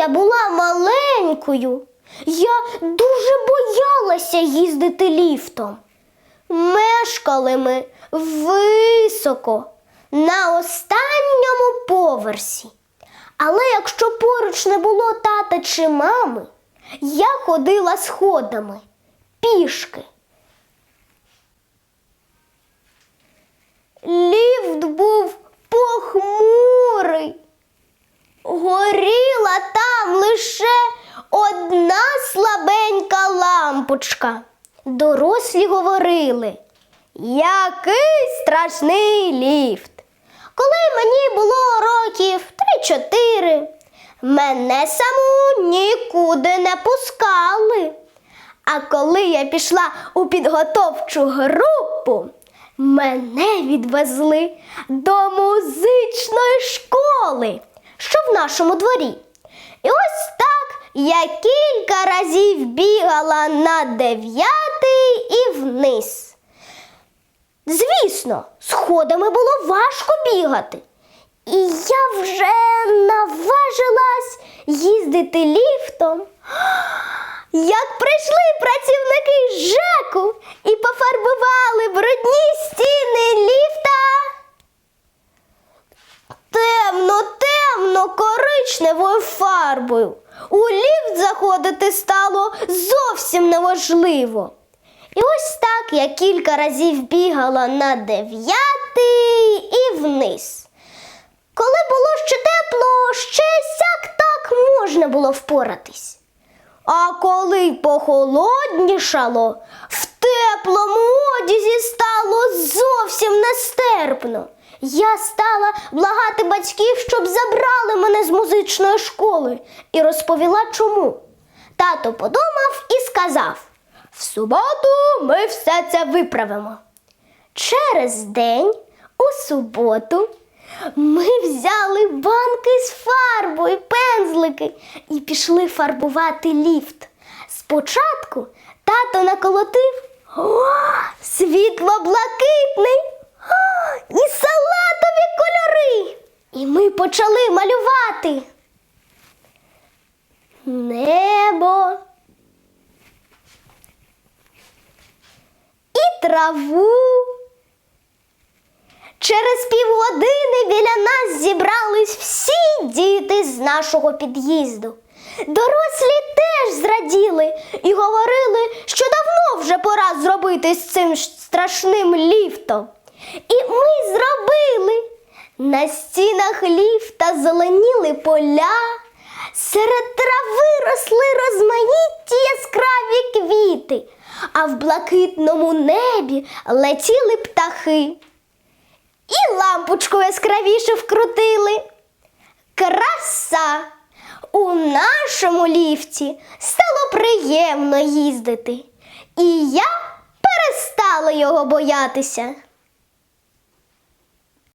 я була маленькою, я дуже боялася їздити ліфтом. Мешкали ми високо на останньому поверсі. Але якщо поруч не було тата чи мами, я ходила сходами пішки. Ліфт лампочка. Дорослі говорили, який страшний ліфт. Коли мені було років три-чотири, мене саму нікуди не пускали. А коли я пішла у підготовчу групу, мене відвезли до музичної школи, що в нашому дворі. І ось я кілька разів бігала на дев'ятий і вниз. Звісно, сходами було важко бігати. І я вже наважилась їздити ліфтом. Як прийшли працівники ЖЕКу і пофарбували брудні стіни ліфта. Темно, темно, коричневою фарбою. У ліфт заходити стало зовсім неможливо. І ось так я кілька разів бігала на дев'ятий і вниз. Коли було ще тепло, ще сяк так можна було впоратись. А коли похолоднішало, в теплому одязі стало зовсім нестерпно. Я стала благати батьків, щоб забрали мене з музичної школи, і розповіла чому. Тато подумав і сказав: в суботу ми все це виправимо. Через день, у суботу, ми взяли банки з фарбою, пензлики і пішли фарбувати ліфт. Спочатку тато наколотив о, світло-блакитний о, і салатові кольори. І ми почали малювати. Небо. І траву. Через півгодини біля нас зібрались всі діти з нашого під'їзду. Дорослі теж зраділи і говорили, що давно вже пора зробити з цим страшним ліфтом. І ми зробили. На стінах ліфта зеленіли поля, серед трави росли розмаїтті яскраві квіти, а в блакитному небі летіли птахи і лампочку яскравіше вкрутили. Краса! У нашому ліфті стало приємно їздити, і я перестала його боятися.